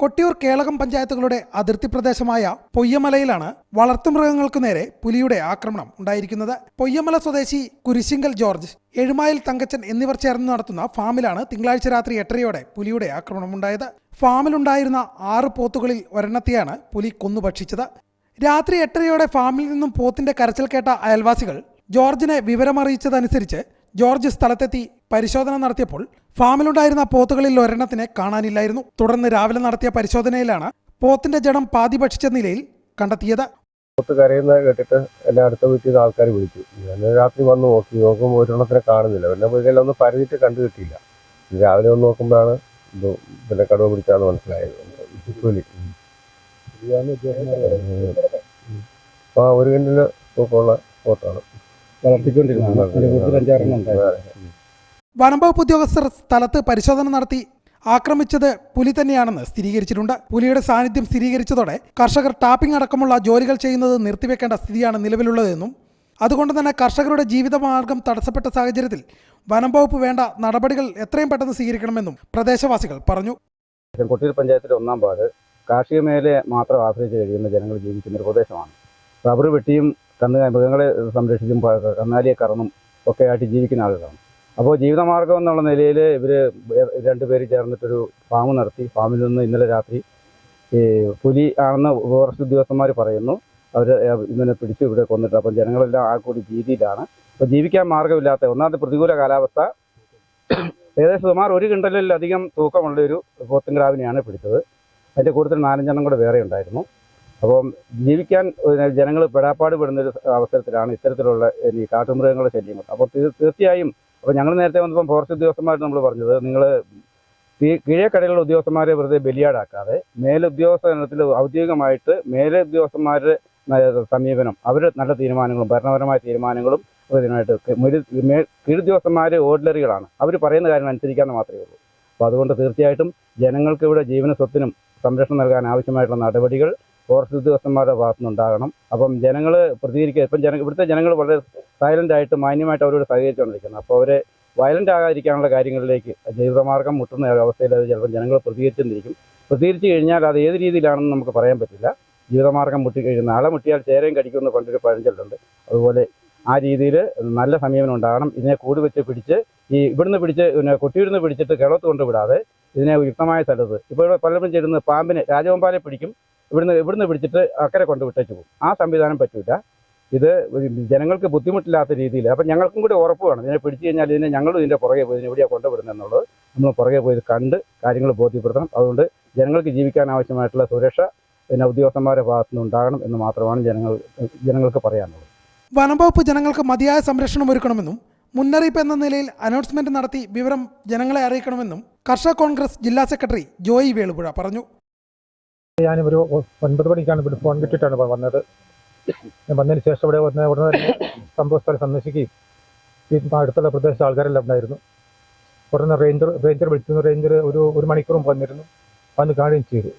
കൊട്ടിയൂർ കേളകം പഞ്ചായത്തുകളുടെ അതിർത്തി പ്രദേശമായ പൊയ്യമലയിലാണ് വളർത്തുമൃഗങ്ങൾക്കു നേരെ പുലിയുടെ ആക്രമണം ഉണ്ടായിരിക്കുന്നത്. പൊയ്യമല സ്വദേശി കുരിശിങ്കൽ ജോർജ് എഴുമായിൽ തങ്കച്ചൻ എന്നിവർ ചേർന്ന് നടത്തുന്ന ഫാമിലാണ് തിങ്കളാഴ്ച രാത്രി എട്ടരയോടെ പുലിയുടെ ആക്രമണം ഉണ്ടായത്. ഫാമിലുണ്ടായിരുന്ന ആറ് പോത്തുകളിൽ ഒരെണ്ണത്തെയാണ് പുലി കൊന്നു ഭക്ഷിച്ചത്. രാത്രി എട്ടരയോടെ ഫാമിൽ നിന്നും പോത്തിന്റെ കരച്ചിൽ കേട്ട അയൽവാസികൾ ജോർജിനെ വിവരമറിയിച്ചതനുസരിച്ച് ജോർജ് സ്ഥലത്തെത്തി പരിശോധന നടത്തിയപ്പോൾ ഫാമിലുണ്ടായിരുന്ന പോത്തുകളിൽ ഒരെണ്ണത്തിനെ കാണാനില്ലായിരുന്നു. തുടർന്ന് രാവിലെ നടത്തിയ പരിശോധനയിലാണ് പോത്തിന്റെ ജഡം പാതി ഭക്ഷിച്ച നിലയിൽ കണ്ടെത്തിയത്. പോത്ത് കരയുന്ന കേട്ടിട്ട് എന്നെ അടുത്ത വീട്ടിൽ നിന്ന് ആൾക്കാർ വിളിച്ചു. ഞാൻ രാത്രി വന്ന് നോക്കി. നോക്കുമ്പോൾ ഒരെണ്ണത്തിനെ കാണുന്നില്ല. പിന്നെ വീട്ടിൽ ഒന്ന് പരതിട്ട് കണ്ടു കിട്ടിയില്ല. രാവിലെ ഒന്ന് നോക്കുമ്പോഴാണ് ഇത് പിന്നെ കടുവ പിടിച്ചാന്ന് മനസ്സിലായത്. ആ ഒരു കിണ്ടിൽ തൂക്കമുള്ള പോത്താണ്. വനംവകുപ്പ് ഉദ്യോഗസ്ഥർ സ്ഥലത്ത് പരിശോധന നടത്തി ആക്രമിച്ചത് പുലി തന്നെയാണെന്ന് സ്ഥിരീകരിച്ചിട്ടുണ്ട്. പുലിയുടെ സാന്നിധ്യം സ്ഥിരീകരിച്ചതോടെ കർഷകർ ടാപ്പിംഗ് അടക്കമുള്ള ജോലികൾ ചെയ്യുന്നത് നിർത്തിവെക്കേണ്ട സ്ഥിതിയാണ് നിലവിലുള്ളതെന്നും അതുകൊണ്ട് തന്നെ കർഷകരുടെ ജീവിതമാർഗം തടസ്സപ്പെട്ട സാഹചര്യത്തിൽ വനം വകുപ്പ് വേണ്ട നടപടികൾ എത്രയും പെട്ടെന്ന് സ്വീകരിക്കണമെന്നും പ്രദേശവാസികൾ പറഞ്ഞു. കൊട്ടിയൂർ പഞ്ചായത്തിലെ ഒന്നാം പാട് കാർഷിക മേഖലയെ മാത്രം ആശ്രയിച്ച് കഴിയുന്ന ജനങ്ങൾ ജീവിക്കുന്ന ഒരു പ്രദേശമാണ്. റബ്ബർ വെട്ടിയും കന്ന് മൃഗങ്ങളെ സംരക്ഷിച്ചും കന്നാലിയെ കറന്നും ഒക്കെ ആയിട്ട് ജീവിക്കുന്ന ആളുകളാണ്. അപ്പോൾ ജീവിതമാർഗം എന്നുള്ള നിലയിൽ ഇവർ രണ്ടുപേര് ചേർന്നിട്ടൊരു ഫാം നടത്തി. ഫാമിൽ നിന്ന് ഇന്നലെ രാത്രി ഈ പുലി ആണെന്ന് ഫോറസ്റ്റ് ഉദ്യോഗസ്ഥന്മാർ പറയുന്നു. അവർ ഇങ്ങനെ പിടിച്ചു ഇവിടെ കൊന്നിട്ട് അപ്പം ജനങ്ങളെല്ലാം ആ കൂടി ഭീതിയിലാണ്. അപ്പോൾ ജീവിക്കാൻ മാർഗമില്ലാത്ത ഒന്നാമത്തെ പ്രതികൂല കാലാവസ്ഥ. ഏകദേശം സുമാർ ഒരു കിണ്ടലിലധികം തൂക്കമുള്ള ഒരു ഗ്രാവിനെയാണ് പിടിച്ചത്. അതിന്റെ കൂടുതൽ നാലഞ്ചെണ്ണം കൂടെ വേറെ ഉണ്ടായിരുന്നു. അപ്പം ജീവിക്കാൻ ജനങ്ങൾ പെടാപ്പാട് പെടുന്ന ഒരു അവസരത്തിലാണ് ഇത്തരത്തിലുള്ള ഈ കാട്ടുമൃഗങ്ങളുടെ ശല്യങ്ങൾ. അപ്പോൾ തീർച്ചയായും അപ്പോൾ ഞങ്ങൾ നേരത്തെ വന്നപ്പോൾ ഫോറസ്റ്റ് ഉദ്യോഗസ്ഥന്മാർ നമ്മൾ പറഞ്ഞത് നിങ്ങൾ കീഴേക്കടയിലുള്ള ഉദ്യോഗസ്ഥന്മാരെ വെറുതെ ബലിയാടാക്കാതെ മേലുദ്യോഗസ്ഥത്തിൽ ഔദ്യോഗികമായിട്ട് മേലുദ്യോഗസ്ഥന്മാരുടെ സമീപനം അവർ നല്ല തീരുമാനങ്ങളും ഭരണപരമായ തീരുമാനങ്ങളും ഇതിനായിട്ട് കീഴുദ്യോഗസ്ഥന്മാർ ഓർഡിനറികളാണ്. അവർ പറയുന്ന കാര്യം അനുസരിക്കാമെന്ന് മാത്രമേ ഉള്ളൂ. അപ്പോൾ അതുകൊണ്ട് തീർച്ചയായിട്ടും ജനങ്ങൾക്ക് ഇവിടെ ജീവന സ്വത്തിനും സംരക്ഷണം നൽകാൻ ആവശ്യമായിട്ടുള്ള നടപടികൾ ഫോറസ്റ്റ് ഉദ്യോഗസ്ഥന്മാരുടെ ഭാഗത്തു നിന്നുണ്ടാകണം അപ്പം ജനങ്ങൾ പ്രതികരിക്കുക. ഇപ്പം ജന ഇവിടുത്തെ ജനങ്ങൾ വളരെ സൈലന്റ് ആയിട്ട് മാന്യമായിട്ട് അവരോട് സഹകരിച്ചുകൊണ്ടിരിക്കുന്നത് അപ്പോൾ അവരെ വയലന്റ് ആകാതിരിക്കാനുള്ള കാര്യങ്ങളിലേക്ക് ജീവിതമാർഗം മുട്ടുന്ന അവസ്ഥയിൽ അത് ചിലപ്പോൾ ജനങ്ങൾ പ്രതികരിച്ചെന്നിരിക്കും പ്രതികരിച്ചു കഴിഞ്ഞാൽ അത് ഏത് രീതിയിലാണെന്ന് നമുക്ക് പറയാൻ പറ്റില്ല. ജീവിതമാർഗം മുട്ടി ആളെ മുട്ടിയാൽ ചേരയും കടിക്കുമെന്ന് പണ്ടൊരു പഴഞ്ചൊല്ലുണ്ട്. അതുപോലെ ആ രീതിയിൽ നല്ല സമീപനം ഉണ്ടാകണം. ഇതിനെ കൂട് വെച്ച് പിടിച്ച് ഈ ഇവിടുന്ന് പിടിച്ച് പിന്നെ കൊട്ടിയിടുന്ന് പിടിച്ചിട്ട് കിളത്ത് കൊണ്ടുവിടാതെ ഇതിനെ യുക്തമായ സ്ഥലത്ത് ഇപ്പോൾ പലരും ചെയ്യുന്നത് പാമ്പിനെ രാജവമ്പാലെ പിടിക്കും. ഇവിടുന്ന് ഇവിടുന്ന് പിടിച്ചിട്ട് അക്കരെ കൊണ്ട് വിട്ടേച്ച് പോകും. ആ സംവിധാനം പറ്റില്ല ഇത് ജനങ്ങൾക്ക് ബുദ്ധിമുട്ടില്ലാത്ത രീതിയിൽ. അപ്പം ഞങ്ങൾക്കും കൂടി ഉറപ്പ് വേണം. ഇതിനെ പിടിച്ചു കഴിഞ്ഞാൽ ഇതിനെ ഞങ്ങളും ഇതിന്റെ പുറകെ പോയി എവിടെയാണ് കൊണ്ടുവിടുന്നത് എന്നുള്ളത് നമ്മൾ പുറകെ പോയി കണ്ട് കാര്യങ്ങൾ ബോധ്യപ്പെടുത്തണം. അതുകൊണ്ട് ജനങ്ങൾക്ക് ജീവിക്കാൻ ആവശ്യമായിട്ടുള്ള സുരക്ഷ പിന്നെ ഉദ്യോഗസ്ഥന്മാരുടെ ഭാഗത്തു നിന്നുണ്ടാകണം എന്ന് മാത്രമാണ് ജനങ്ങൾ ജനങ്ങൾക്ക് പറയാനുള്ളത്. വനംവകുപ്പ് ജനങ്ങൾക്ക് മതിയായ സംരക്ഷണം ഒരുക്കണമെന്നും മുന്നറിയിപ്പ് എന്ന നിലയിൽ അനൗൺസ്മെന്റ് നടത്തി വിവരം ജനങ്ങളെ അറിയിക്കണമെന്നും കർഷക കോൺഗ്രസ് ജില്ലാ സെക്രട്ടറി ജോയി വേളുപുഴ പറഞ്ഞു. ഞാനൊരു ഒൻപത് മണിക്കാണ് ഇവിടെ ഫോൺ കിട്ടിയിട്ടാണ് വന്നത്. ഞാൻ വന്നതിന് ശേഷം ഇവിടെ വന്ന ഉടനെ തന്നെ സംഭവ സ്ഥലം സന്ദർശിക്കുകയും ഈ അടുത്തുള്ള പ്രദേശത്ത് ആൾക്കാരെല്ലാം ഉണ്ടായിരുന്നു. ഉടനെ റേഞ്ചർ റേഞ്ചർ വിളിച്ചിരുന്നു. റേഞ്ചർ ഒരു ഒരു മണിക്കൂറും വന്നിരുന്നു. വന്ന് കാണുകയും ചെയ്തു.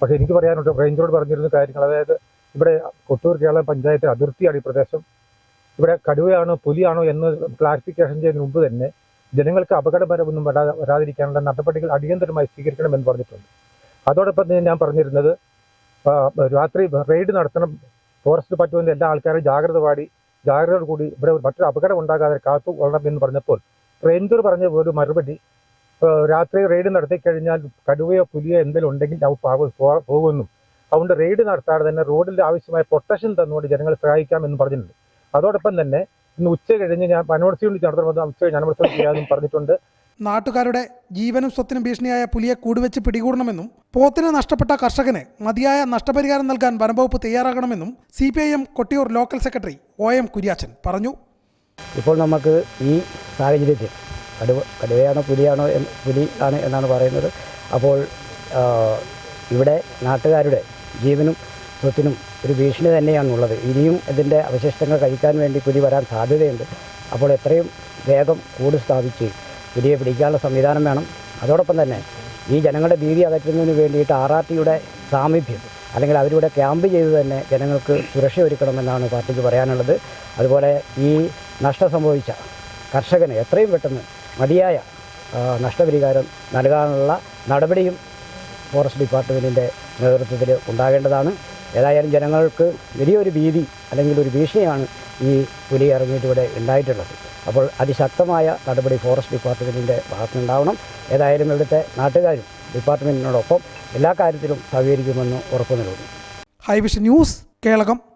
പക്ഷേ എനിക്ക് പറയാനുണ്ട് റേഞ്ചറോട് പറഞ്ഞിരുന്ന കാര്യങ്ങൾ. അതായത് ഇവിടെ കൊട്ടൂർ കേരള പഞ്ചായത്ത് അതിർത്തിയാണ് ഈ പ്രദേശം. ഇവിടെ കടുവയാണോ പുലിയാണോ എന്ന് ക്ലാരിഫിക്കേഷൻ ചെയ്യുന്നതിന് മുമ്പ് തന്നെ ജനങ്ങൾക്ക് അപകടപരമൊന്നും വരാ വരാതിരിക്കാനുള്ള നടപടികൾ അടിയന്തരമായി സ്വീകരിക്കണമെന്ന് പറഞ്ഞിട്ടുണ്ട്. അതോടൊപ്പം തന്നെ ഞാൻ പറഞ്ഞിരുന്നത് രാത്രി റെയ്ഡ് നടത്തണം ഫോറസ്റ്റ് പറ്റുമെന്ന് എല്ലാ ആൾക്കാരും ജാഗ്രത പാടി ജാഗ്രതയോട് കൂടി ഇവിടെ മറ്റൊരു അപകടം ഉണ്ടാകാതെ കാത്തു കൊള്ളണം എന്ന് പറഞ്ഞപ്പോൾ റേഞ്ചർ പറഞ്ഞ ഒരു മറുപടി രാത്രി റെയ്ഡ് നടത്തി കഴിഞ്ഞാൽ കടുവയോ പുലിയോ എന്തെങ്കിലും ഉണ്ടെങ്കിൽ അവ പോകുമെന്നും അതുകൊണ്ട് റെയ്ഡ് നടത്താതെ തന്നെ റോഡിൽ ആവശ്യമായ പ്രൊട്ടക്ഷൻ തന്നുകൊണ്ട് ജനങ്ങളെ സഹായിക്കാമെന്ന് പറഞ്ഞിട്ടുണ്ട്. അതോടൊപ്പം തന്നെ ഇന്ന് ഉച്ച കഴിഞ്ഞ് ഞാൻ വനോത്സവം നടത്തണമെന്ന് ഉച്ച ഞാൻ വനോത്സവം ചെയ്യാമെന്നും പറഞ്ഞിട്ടുണ്ട്. നാട്ടുകാരുടെ ജീവനും സ്വത്തിനും ഭീഷണിയായ പുലിയെ കൂടുവെച്ച് പിടികൂടണമെന്നും പോത്തിന് നഷ്ടപ്പെട്ട കർഷകന് മതിയായ നഷ്ടപരിഹാരം നൽകാൻ വനംവകുപ്പ് തയ്യാറാകണമെന്നും C P I M Kottiyoor local secretary O M Kuriachan പറഞ്ഞു. ഇപ്പോൾ നമുക്ക് ഈ സാഹചര്യത്തിൽ കടുവ കടുവയാണോ പുലിയാണോ പുലി ആണ് എന്നാണ് പറയുന്നത്. അപ്പോൾ ഇവിടെ നാട്ടുകാരുടെ ജീവനും സ്വത്തിനും ഒരു ഭീഷണി തന്നെയാണുള്ളത്. ഇനിയും ഇതിന്റെ അവശിഷ്ടങ്ങൾ കഴിക്കാൻ വേണ്ടി പുലി വരാൻ സാധ്യതയുണ്ട്. അപ്പോൾ എത്രയും വേഗം കൂട് സ്ഥാപിച്ച് പുലിയെ പിടിക്കാനുള്ള സംവിധാനം വേണം. അതോടൊപ്പം തന്നെ ഈ ജനങ്ങളുടെ ഭീതി അകറ്റുന്നതിന് വേണ്ടിയിട്ട് ആർ ആർ ടിയുടെ സാമീപ്യം അല്ലെങ്കിൽ അവരിവിടെ ക്യാമ്പ് ചെയ്ത് തന്നെ ജനങ്ങൾക്ക് സുരക്ഷ ഒരുക്കണമെന്നാണ് പാർട്ടിക്ക് പറയാനുള്ളത്. അതുപോലെ ഈ നഷ്ടം സംഭവിച്ച കർഷകന് എത്രയും പെട്ടെന്ന് മതിയായ നഷ്ടപരിഹാരം നൽകാനുള്ള നടപടിയും ഫോറസ്റ്റ് ഡിപ്പാർട്ട്മെന്റിന്റെ നേതൃത്വത്തിൽ ഉണ്ടാകേണ്ടതാണ്. ഏതായാലും ജനങ്ങൾക്ക് വലിയൊരു ഭീതി അല്ലെങ്കിൽ ഒരു ഭീഷണിയാണ് ഈ പുലി ഇറങ്ങിയിട്ട് ഇവിടെ ഉണ്ടായിട്ടുള്ളത്. അപ്പോൾ അതിശക്തമായ നടപടി ഫോറസ്റ്റ് ഡിപ്പാർട്ട്മെന്റിന്റെ ഭാഗത്തുനിന്നുണ്ടാവണം. ഏതായാലും ഇവിടുത്തെ നാട്ടുകാരും ഡിപ്പാർട്ട്മെന്റിനോടൊപ്പം എല്ലാ കാര്യത്തിലും സഹകരിക്കുമെന്ന് ഉറപ്പു നൽകുന്നു. Hivision news Kelakam.